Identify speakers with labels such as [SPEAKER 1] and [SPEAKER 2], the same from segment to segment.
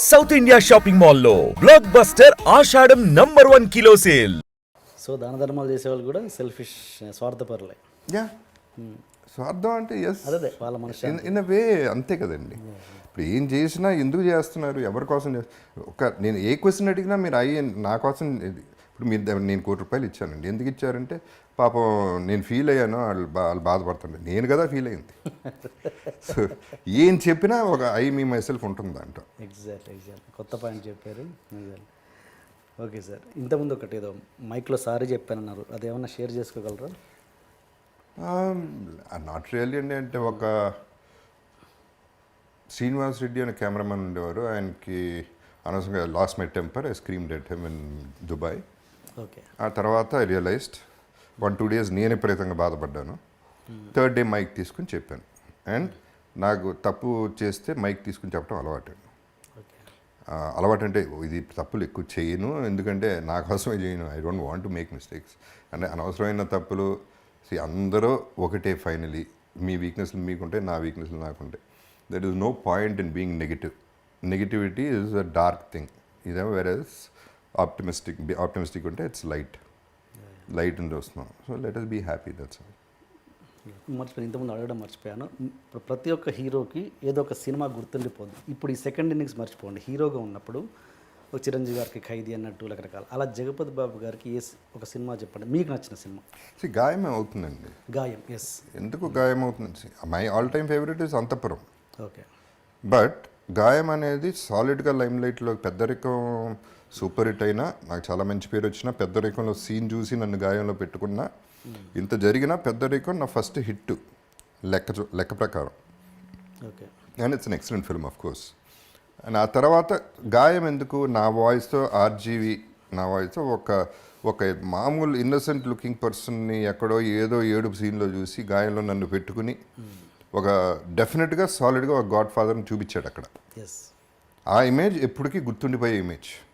[SPEAKER 1] South India shopping మాల్లో blockbuster Ashadham number one kilo sale
[SPEAKER 2] so దాన ధర్మాలు చేసేవాళ్ళు కూడా సెల్ఫిష్ స్వార్థపరులే.
[SPEAKER 3] యా. స్వార్థం అంటే ఎస్
[SPEAKER 2] అదే వాళ్ళ మనిషి
[SPEAKER 3] ఇన్ వే అంతే కదండి. ఇప్పుడు ఏం చేసినా ఎందుకు చేస్తున్నారు? ఎవరి కోసం ఒక నేను ఏ క్వశ్చన్ అడిగినా మీరు అయ్యి నా కోసం ఇప్పుడు మీరు నేను కోటి రూపాయలు ఇచ్చానండి. ఎందుకు ఇచ్చారంటే పాపం నేను ఫీల్ అయ్యాను వాళ్ళు బా- వాళ్ళు బాధపడుతుండే నేను కదా ఫీల్ అయింది సో ఏం చెప్పినా ఒక ఐ మీ మై సెల్ఫ్ ఉంటుంది దాంట్లో.
[SPEAKER 2] ఎగ్జాక్ట్ ఎగ్జాక్ట్ కొత్త పాయింట్ చెప్పారు. ఓకే సార్ ఇంతకుముందు ఒకటి ఏదో మైక్లో సారీ చెప్పానన్నారు. అదేమన్నా షేర్ చేసుకోగలరా?
[SPEAKER 3] నాట్ రియల్లీ అండి. అంటే ఒక శ్రీనివాస్ రెడ్డి అనే కెమెరామెన్ ఉండేవారు. ఆయనకి అనవసరంగా lost my temper I screamed at him in Dubai ఆ తర్వాత I realised one two days నేను విపరీతంగా బాధపడ్డాను. థర్డ్ డే మైక్ తీసుకుని చెప్పాను. అండ్ నాకు తప్పు చేస్తే మైక్ తీసుకుని చెప్పడం అలవాటు. అలవాటు అంటే ఇది తప్పులు ఎక్కువ చేయను. ఎందుకంటే నా కోసమే చేయను. I don't want to make mistakes అంటే అనవసరమైన తప్పులు అందరూ ఒకటే ఫైనలీ మీ వీక్నెస్లు మీకుంటే నా వీక్నెస్లు నాకుంటాయి. That is no point in being negative negativity is a dark thing ఇదేమో వేరే ఆప్టిమిస్టిక్ ఆప్టిమిస్టిక్ ఉంటే ఇట్స్ లైట్ లైట్ అని చూస్తున్నాం so let us be happy that's
[SPEAKER 2] మర్చిపోయాను ఇంతకుముందు అడగడం మర్చిపోయాను. ఇప్పుడు ప్రతి ఒక్క హీరోకి ఏదో ఒక సినిమా గుర్తుండిపోద్ది. ఇప్పుడు ఈ సెకండ్ ఇన్నింగ్స్ మర్చిపోండి. హీరోగా ఉన్నప్పుడు ఒక చిరంజీవి గారికి ఖైదీ అన్నట్టు రకరకాల. అలా జగపతి బాబు గారికి ఏ ఒక సినిమా చెప్పండి. మీకు నచ్చిన సినిమా.
[SPEAKER 3] గాయమే అవుతుందండి.
[SPEAKER 2] గాయం ఎస్
[SPEAKER 3] ఎందుకు గాయం అవుతుంది? My all time favourite is Anthapuram
[SPEAKER 2] okay
[SPEAKER 3] but Gaayam అనేది సాలిడ్గా లైమ్ లైట్లో పెద్దరికం సూపర్ హిట్ అయినా నాకు చాలా మంచి పేరు వచ్చిన పెద్దరికంలో సీన్ చూసి నన్ను గాయంలో పెట్టుకున్నా ఇంత జరిగినా పెద్దరికం నా ఫస్ట్ హిట్. లెక్క చూ- లెక్క ప్రకారం.
[SPEAKER 2] Okay.
[SPEAKER 3] And it's an excellent film of course and ఆ తర్వాత గాయం ఎందుకు? నా వాయిస్తో ఆర్జీవి నా వాయిస్తో ఒక ఒక మామూలు ఇన్నసెంట్ లుకింగ్ పర్సన్ని ఎక్కడో ఏదో ఏడుపు సీన్లో చూసి గాయంలో నన్ను పెట్టుకుని ఒక డెఫినెట్గా సాలిడ్గా ఒక గాడ్ ఫాదర్ని చూపించాడు అక్కడ. ఆ ఇమేజ్ ఎప్పటికీ గుర్తుండిపోయే image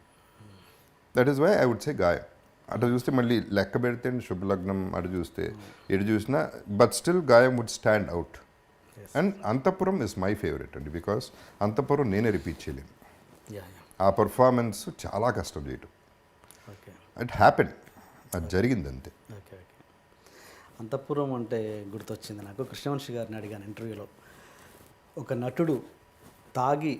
[SPEAKER 3] that is why I would say Gaayam అటు చూస్తే మళ్ళీ లెక్క పెడితే శుభలగ్నం అటు చూస్తే ఎటు చూసినా but still Gaayam would stand out and Anthapuram is my favourite అండి బికాస్ అంతపురం నేనే రిపీట్ చేయలేను. ఆ పర్ఫార్మెన్స్ చాలా కష్టం చేయటం.
[SPEAKER 2] ఓకే
[SPEAKER 3] ఇట్ హ్యాపెన్ అది జరిగింది అంతే.
[SPEAKER 2] ఓకే ఓకే అంతఃపురం అంటే గుర్తొచ్చింది నాకు. కృష్ణవంశి గారిని అడిగాను ఇంటర్వ్యూలో. ఒక నటుడు తాగి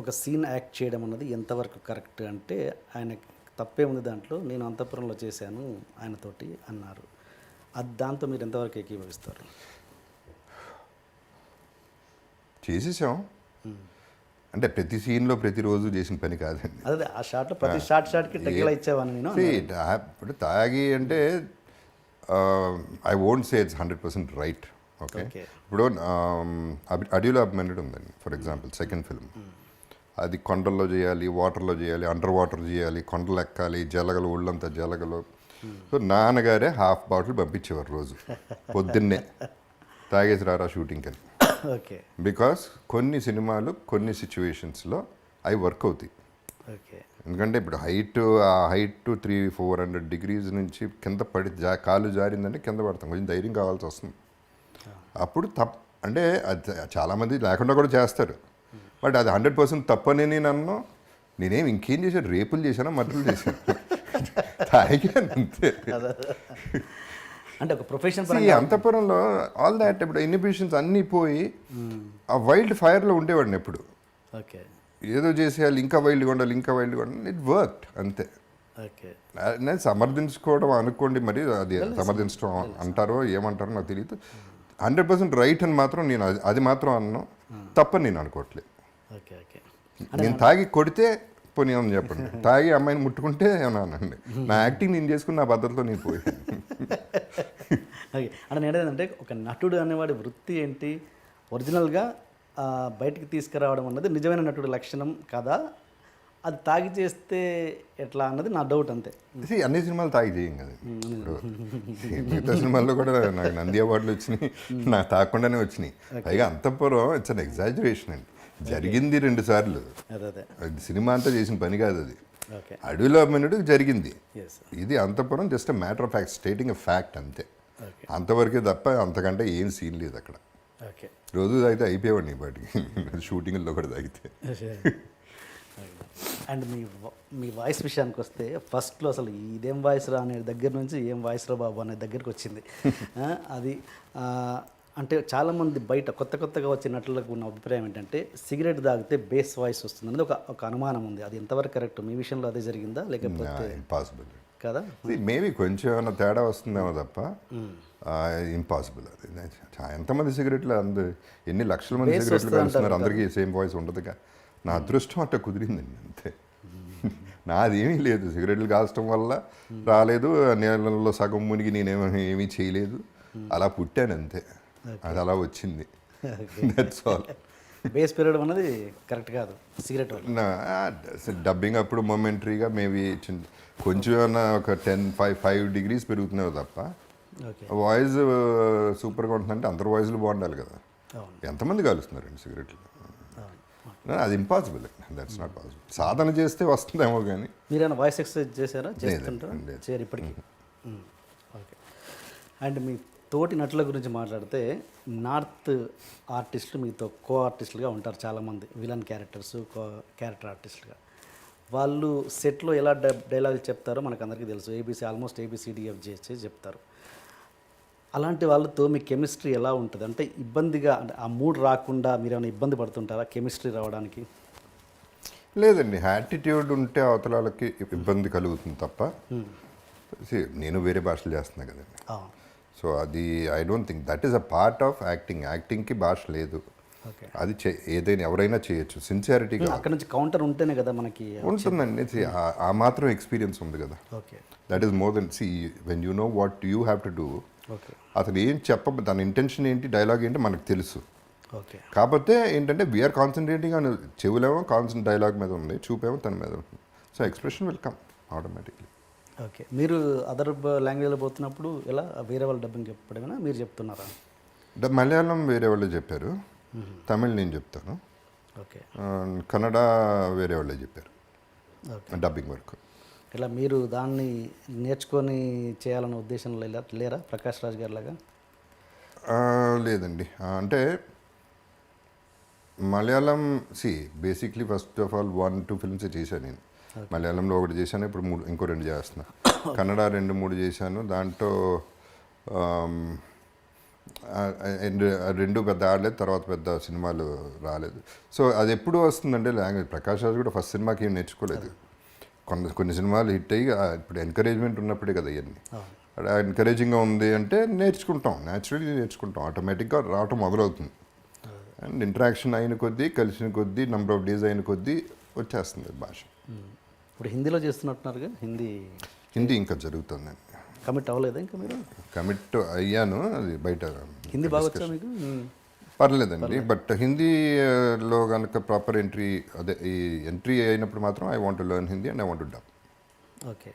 [SPEAKER 2] ఒక సీన్ యాక్ట్ చేయడం అన్నది ఎంతవరకు కరెక్ట్ అంటే ఆయన తప్పే ఉంది దాంట్లో? నేను అంతఃపురంలో చేశాను ఆయనతోటి అన్నారు. అది దాంతో మీరు ఎంతవరకు ఏకీభవిస్తారు?
[SPEAKER 3] చేసేసాం. అంటే ప్రతి సీన్లో ప్రతిరోజు చేసిన పని కాదండి.
[SPEAKER 2] అదే ఆ షాట్లో ప్రతి షార్ట్ షాట్కి టెక్కిలా ఇచ్చేవాను నేను
[SPEAKER 3] ఇప్పుడు తాగి అంటే I won't say it's hundred percent right okay. ఇప్పుడు అడిలో అబ్మెనెడ్ ఉందండి ఫర్ ఎగ్జాంపుల్ సెకండ్ ఫిల్మ్. అది కొండల్లో చేయాలి వాటర్లో చేయాలి అండర్ వాటర్ చేయాలి కొండలు ఎక్కాలి జలగలు ఒళ్ళంతా జలగలు. సో నాన్నగారే హాఫ్ బాటిల్ పంపించేవారు రోజు పొద్దున్నే. తాగేసి రారా షూటింగ్ అని.
[SPEAKER 2] ఓకే.
[SPEAKER 3] బికాస్ కొన్ని సినిమాలు కొన్ని సిచ్యువేషన్స్లో అవి వర్క్ అవుతాయి.
[SPEAKER 2] ఓకే.
[SPEAKER 3] ఎందుకంటే ఇప్పుడు హైట్ ఆ height three four hundred degrees నుంచి కింద పడి జా కాలు జారిందంటే కింద పడతాం. కొంచెం ధైర్యం కావాల్సి వస్తుంది. అప్పుడు తప్ అంటే అది చాలామంది లేకుండా కూడా చేస్తారు. బట్ అది హండ్రెడ్ పర్సెంట్ తప్పని నేను అన్ను నేనేం ఇంకేం చేశాను? రేపులు చేశాను? మర్డర్లు చేశాను తాగాను అంతే.
[SPEAKER 2] అంటే ఒక ప్రొఫెషన్
[SPEAKER 3] అంతపురంలో ఆల్ దాట్ ఇప్పుడు ఇన్హిబిషన్స్ అన్నీ పోయి ఆ వైల్డ్ ఫైర్లో ఉండేవాడిని ఎప్పుడు.
[SPEAKER 2] ఓకే
[SPEAKER 3] ఏదో చేసేయాలి ఇంకా వైల్డ్గా ఉండాలి ఇంకా వైల్డ్గా ఉండాలి. ఇట్ వర్క్ అంతే.
[SPEAKER 2] ఓకే
[SPEAKER 3] నేను సమర్థించుకోవడం అనుకోండి మరి అది సమర్థించడం అంటారో ఏమంటారో నాకు తెలియదు హండ్రెడ్ పర్సెంట్ రైట్ అని మాత్రం నేను అది- అది మాత్రం అన్నాను తప్పని నేను అనుకోవట్లేదు.
[SPEAKER 2] Okay okay.
[SPEAKER 3] నేను తాగి కొడితే పోనీ అని చెప్పండి. తాగి అమ్మాయిని ముట్టుకుంటే ఏమన్నా అనండి నా యాక్టింగ్ నేను చేసుకున్న నా పద్ధతిలో నేను పోయాను
[SPEAKER 2] ఓకే. అంటే నేను ఏంటంటే ఒక నటుడు అనేవాడి వృత్తి ఏంటి? ఒరిజినల్గా బయటికి తీసుకురావడం అన్నది నిజమైన నటుడు లక్షణం కదా? అది తాగి చేస్తే ఎట్లా అన్నది నా డౌట్ అంతే.
[SPEAKER 3] అన్ని సినిమాలు తాగి చేయం కదా. ఇప్పుడు మిగతా సినిమాల్లో కూడా నాకు నంది అవార్డులు వచ్చినాయి నాకు తాగకుండానే వచ్చినాయి. పైగా అంతపురం ఇట్స్ అన్ ఎగ్జాజురేషన్ అండి. జరిగింది రెండు సార్లు.
[SPEAKER 2] అదే
[SPEAKER 3] సినిమా అంతా చేసిన పని కాదు అది. అడవిలో మినిట్ జరిగింది. ఇది Anthapuram just matter of fact stating fact అంతే. అంతవరకే తప్ప అంతకంటే ఏం సీన్ లేదు అక్కడ. రోజు తాగితే అయిపోయేవాడిని వాటికి షూటింగ్లో కూడా తాగితే.
[SPEAKER 2] అండ్ మీ మీ వాయిస్ విషయానికి వస్తే ఫస్ట్లో అసలు ఇదేం వాయిస్ రా అనే దగ్గర నుంచి ఏం వాయిస్ రా బాబు అనే దగ్గరికి వచ్చింది. అది అంటే చాలామంది బయట కొత్త కొత్తగా వచ్చే నటులకు ఉన్న అభిప్రాయం ఏంటంటే సిగరెట్ తాగితే బేస్ వాయిస్ వస్తుంది అనేది ఒక ఒక అనుమానం ఉంది. అది ఎంతవరకు కరెక్ట్? మీ విషయంలో అదే జరిగిందా? లేకపోతే
[SPEAKER 3] ఇంపాసిబుల్
[SPEAKER 2] కదా?
[SPEAKER 3] మేబీ కొంచెం ఏమైనా తేడా వస్తుందేమో తప్ప ఇంపాసిబుల్ అది. ఎంతమంది సిగరెట్లు అందు ఎన్ని లక్షల మంది సిగరెట్లు కలుస్తున్నారు? అందరికీ సేమ్ వాయిస్ ఉండదుగా నా అదృష్టం అట్ట కుదిరిందండి అంతే. నాదేమీ లేదు. సిగరెట్లు కాల్చడం వల్ల రాలేదు. నీళ్ళలో సగం మునిగి నేనేమీ ఏమీ చేయలేదు. అలా పుట్టాను అంతే. అది అలా వచ్చింది. దట్స్ ఆల్
[SPEAKER 2] బేస్ పెరగడం అనేది కరెక్ట్ కాదు. సిగరెట్
[SPEAKER 3] డబ్బింగ్ అప్పుడు మొమెంటరీగా మేబీ కొంచెం ఏమన్నా ఒక టెన్ ఫైవ్ ఫైవ్ డిగ్రీస్ పెరుగుతున్నావు తప్ప వాయిస్ సూపర్గా ఉంటుందంటే అందరు వాయిస్లు బాగుండాలి కదా. ఎంతమంది కలుస్తున్నారండి సిగరెట్లు అది ఇంపాసిబుల్ దట్స్ నాట్ పాసిబుల్ సాధన చేస్తే వస్తుందేమో కానీ
[SPEAKER 2] మీరైనా వాయిస్ ఎక్సర్సైజ్ చేశారా? చేస్తుంటారా? ఇప్పటికీ. ఓకే అండ్ మీ తోటి నటుల గురించి మాట్లాడితే నార్త్ ఆర్టిస్టులు మీతో కో ఆర్టిస్టులుగా ఉంటారు చాలామంది విలన్ క్యారెక్టర్స్ కో క్యారెక్టర్ ఆర్టిస్టులుగా. వాళ్ళు సెట్లో ఎలా డైలాగులు చెప్తారో మనకు అందరికీ తెలుసు. ఏబీసీ ఆల్మోస్ట్ ఏబిసిడిఎఫ్ చేసి చెప్తారు. అలాంటి వాళ్ళతో మీ కెమిస్ట్రీ ఎలా ఉంటుంది? అంటే ఇబ్బందిగా అంటే ఆ మూడ్ రాకుండా మీరు ఏమైనా ఇబ్బంది పడుతుంటారా కెమిస్ట్రీ రావడానికి?
[SPEAKER 3] లేదండి. యాటిట్యూడ్ ఉంటే అవతల వాళ్ళకి ఇబ్బంది కలుగుతుంది తప్ప నేను వేరే భాషలు చేస్తున్నా కదండి. సో అది I don't think that is a part of acting యాక్టింగ్కి భాష లేదు. అది చే ఏదైనా ఎవరైనా చేయొచ్చు. సిన్సియారిటీగా
[SPEAKER 2] అక్కడ నుంచి కౌంటర్ ఉంటేనే కదా మనకి
[SPEAKER 3] ఉంటుందండి. See, ఆ- మాత్రం ఎక్స్పీరియన్స్ ఉంది కదా. That is more than see when you know what you have to do అతను ఏం చెప్ప తన ఇంటెన్షన్ ఏంటి డైలాగ్ ఏంటి మనకు తెలుసు. కాకపోతే ఏంటంటే వీఆర్ కాన్సన్ట్రేటింగ్ అని చెవులేమో కాన్సన్ డైలాగ్ మీద ఉంది చూపేమో తన మీద ఉంది. So expression will come automatically
[SPEAKER 2] okay. మీరు అదర్ లాంగ్వేజ్లో పోతున్నప్పుడు ఎలా? వేరే వాళ్ళు డబ్బింగ్ చెప్పడమేనా? మీరు చెప్తున్నారా?
[SPEAKER 3] మలయాళం వేరే వాళ్ళు చెప్పారు. తమిళ్ నేను చెప్తాను.
[SPEAKER 2] ఓకే.
[SPEAKER 3] కన్నడ వేరే వాళ్ళే చెప్పారు. డబ్బింగ్ వర్క్
[SPEAKER 2] ఇలా మీరు దాన్ని నేర్చుకొని చేయాలన్న ఉద్దేశంలో లేరా లేరా? ప్రకాష్ రాజ్ గారి లాగా?
[SPEAKER 3] లేదండి. అంటే Malayalam see basically first of all one two films చేశాను నేను. మలయాళంలో ఒకటి చేశాను ఇప్పుడు మూడు ఇంకో రెండు చేస్తున్నా. కన్నడ రెండు మూడు చేశాను. దాంట్లో రెండు పెద్ద ఆడలేదు తర్వాత పెద్ద సినిమాలు రాలేదు. సో అది ఎప్పుడు వస్తుందంటే లాంగ్వేజ్ ప్రకాష్ రాజ్ కూడా ఫస్ట్ సినిమాకి ఏం నేర్చుకోలేదు. కొన్ని కొన్ని సినిమాలు హిట్ అయ్యి ఇప్పుడు ఎంకరేజ్మెంట్ ఉన్నప్పుడే కదా ఇవన్నీ ఎంకరేజింగ్గా ఉంది అంటే నేర్చుకుంటాం న్యాచురల్లీ నేర్చుకుంటాం. ఆటోమేటిక్గా రావటం మొదలవుతుంది. అండ్ ఇంటరాక్షన్ అయిన కొద్దీ కలిసిన కొద్దీ నెంబర్ ఆఫ్ డేస్ అయిన కొద్దీ వచ్చేస్తుంది భాష.
[SPEAKER 2] ఇప్పుడు హిందీలో చేస్తున్నట్టున్నారుగా హిందీ.
[SPEAKER 3] హిందీ ఇంకా జరుగుతుందండి
[SPEAKER 2] కమిట్ అవ్వలేదా ఇంకా మీరు?
[SPEAKER 3] కమిట్ అయ్యాను అది బయట
[SPEAKER 2] హిందీ బాగా వచ్చా మీకు.
[SPEAKER 3] పర్లేదండి బట్ హిందీలో కనుక ప్రాపర్ ఎంట్రీ అదే ఈ ఎంట్రీ అయినప్పుడు మాత్రం I want learn Hindi and I want dub
[SPEAKER 2] okay